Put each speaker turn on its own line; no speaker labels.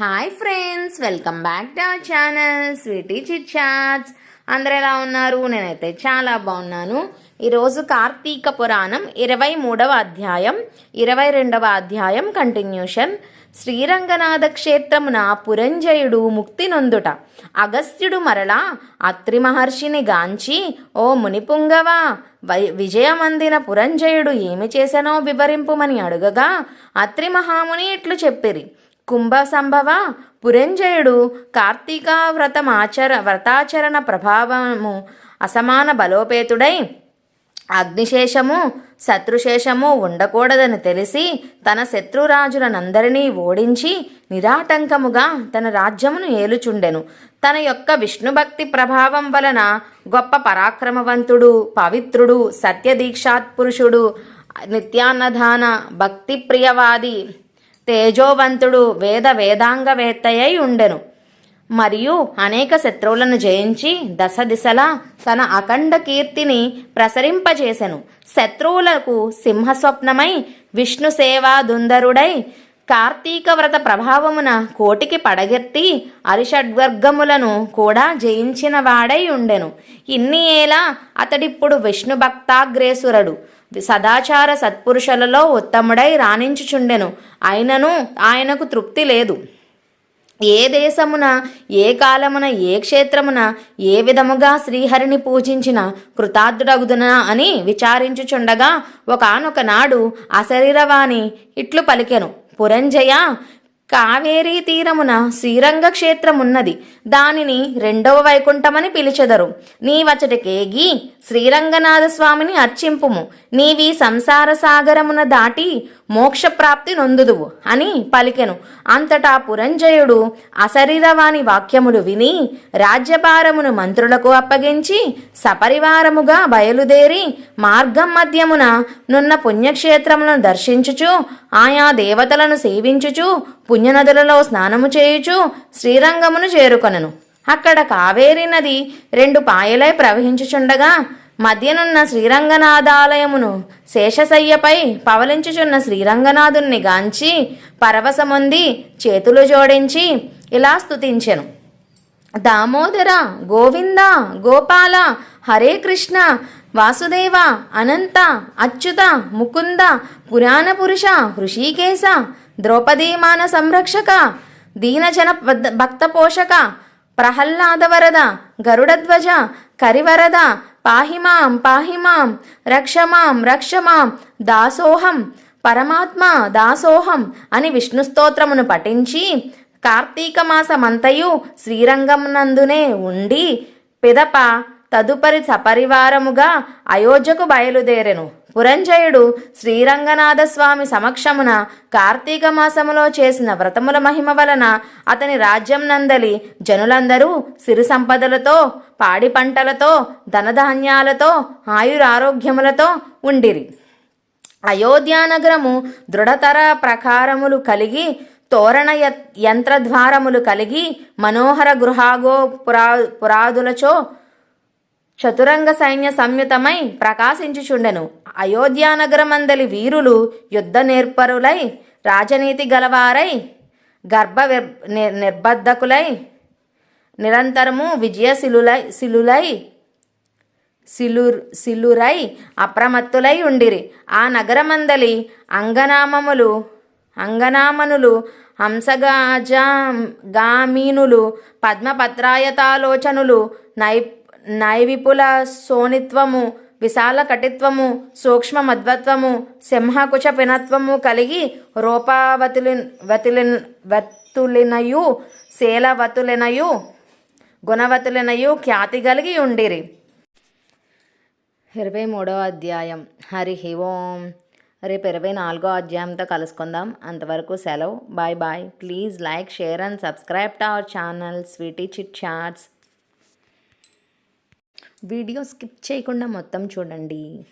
Hi friends welcome back to our channel sweety chit chats అందరు ఎలా ఉన్నారు? నేనైతే చాలా బాగున్నాను. ఈరోజు కార్తీక పురాణం ఇరవై మూడవ అధ్యాయం ఇరవై రెండవ అధ్యాయం కంటిన్యూషన్ శ్రీరంగనాథ క్షేత్రమున పురంజయుడు ముక్తి నొందుట. అగస్త్యుడు మరలా అత్రి మహర్షిని గాంచి ఓ మునిపుంగవా వై విజయమందిన పురంజయుడు ఏమి చేశానో వివరింపుమని అడుగగా అత్రి మహాముని ఇట్లు చెప్పిరి. కుంభ సంభవ పురంజయుడు కార్తీక వ్రతమాచర వ్రతాచరణ ప్రభావము అసమాన బలోపేతుడై అగ్నిశేషము శత్రుశేషము ఉండకూడదని తెలిసి తన శత్రురాజులనందరినీ ఓడించి నిరాటంకముగా తన రాజ్యమును ఏలుచుండెను. తన యొక్క విష్ణుభక్తి ప్రభావం వలన గొప్ప పరాక్రమవంతుడు పవిత్రుడు సత్యదీక్షాత్ పురుషుడు నిత్యాన్నదాన భక్తి ప్రియవాది తేజోవంతుడు వేద వేదాంగవేత్తయై ఉండెను. మరియు అనేక శత్రువులను జయించి దశ దిశలా తన అఖండ కీర్తిని ప్రసరింపజేసెను. శత్రువులకు సింహస్వప్నమై విష్ణు సేవాదుందరుడై కార్తీక వ్రత ప్రభావమున కోటికి పడగెత్తి అరిషడ్వర్గములను కూడా జయించిన వాడై ఉండెను. ఇన్ని ఏలా అతడిప్పుడు విష్ణు భక్తాగ్రేసురుడు. సదాచార సత్పురుషులలో ఉత్తముడై రాణించుచుండెను. అయినను ఆయనకు తృప్తి లేదు. ఏ దేశమున ఏ కాలమున ఏ క్షేత్రమున ఏ విధముగా శ్రీహరిని పూజించిన కృతార్థుడగుదునా అని విచారించుచుండగా ఒకనొక నాడు అశరీరవాణి ఇట్లు పలికెను. పురంజయ కావేరీ తీరమున శ్రీరంగ క్షేత్రమున్నది. దానిని రెండవ వైకుంఠమని పిలిచెదరు. నీవచటికేగి శ్రీరంగనాథ స్వామిని అర్చింపుము. నీవి సంసార సాగరమున దాటి మోక్షప్రాప్తి నొందుదువు అని పలికెను. అంతటా పురంజయుడు అశరీరవాణి వాక్యములు విని రాజ్యభారమును మంత్రులకు అప్పగించి సపరివారముగా బయలుదేరి మార్గం మధ్యమున నున్న పుణ్యక్షేత్రములను దర్శించుచు ఆయా దేవతలను సేవించుచు పుణ్యనదులలో స్నానము చేయుచు శ్రీరంగమును చేరుకొనను. అక్కడ కావేరీ నది రెండు పాయలై ప్రవహించుచుండగా మధ్యనున్న శ్రీరంగనాథాలయమును శేషశయ్యపై పవలించుచున్న శ్రీరంగనాథుణ్ణి గాంచి పరవశముంది చేతులు జోడించి ఇలా స్తుతించెను. దామోదర గోవింద గోపాల హరే కృష్ణ వాసుదేవ అనంత అచ్యుత ముకుంద పురాణ పురుష హృషీకేశ ద్రౌపదీమాన సంరక్షక దీనజన భక్త పోషక ప్రహ్లాదవరద గరుడధ్వజ కరివరద పాహిమాం పాహిమాం రక్షమాం రక్షమాం దాసోహం పరమాత్మ దాసోహం అని విష్ణు స్తోత్రమును పఠించి కార్తీక మాసమంతయు శ్రీరంగమునందునే ఉండి పిదప తదుపరి సపరివారముగా అయోధ్యకు బయలుదేరెను. పురంజయుడు శ్రీరంగనాథస్వామి సమక్షమున కార్తీక మాసములో చేసిన వ్రతముల మహిమ వలన అతని రాజ్యం నందలి జనులందరూ సిరి సంపదలతో పాడి పంటలతో ధనధాన్యాలతో ఆయురారోగ్యములతో ఉండిరి. అయోధ్యానగరము దృఢతర ప్రకారములు కలిగి తోరణ యంత్రద్వారములు కలిగి మనోహర గృహాగో పురా పురాదులచో చతురంగ సైన్య సంయుతమై ప్రకాశించుచుండెను. అయోధ్యానగరమందలి వీరులు యుద్ధ నేర్పరులై రాజనీతి గలవారై గర్భ నిర్బద్ధకులై నిరంతరము విజయశిలులై శిలులై సిలుర్ సిల్లురై అప్రమత్తులై ఉండిరి. ఆ నగరమందలి అంగనామములు అంగనామనులు హంసగాజా గామీనులు పద్మపత్రాయతాలోచనులు నై నైవిపుల సోనిత్వము విశాల కటిత్వము సూక్ష్మ మధ్వత్వము సింహకుచ పినత్వము కలిగి రూపావతులి వతులి వతులినయు శీలవతులినయు గుణవతులినయు ఖ్యాతి కలిగి ఉండిరి. ఇరవై మూడవ అధ్యాయం. హరి ఓం. రేపు ఇరవై నాలుగో అధ్యాయంతో కలుసుకుందాం. అంతవరకు సెలవు. Bye bye. Please like share and subscribe to our channel sweety chit chats. Video skip చేయకుండా మొత్తం చూడండి.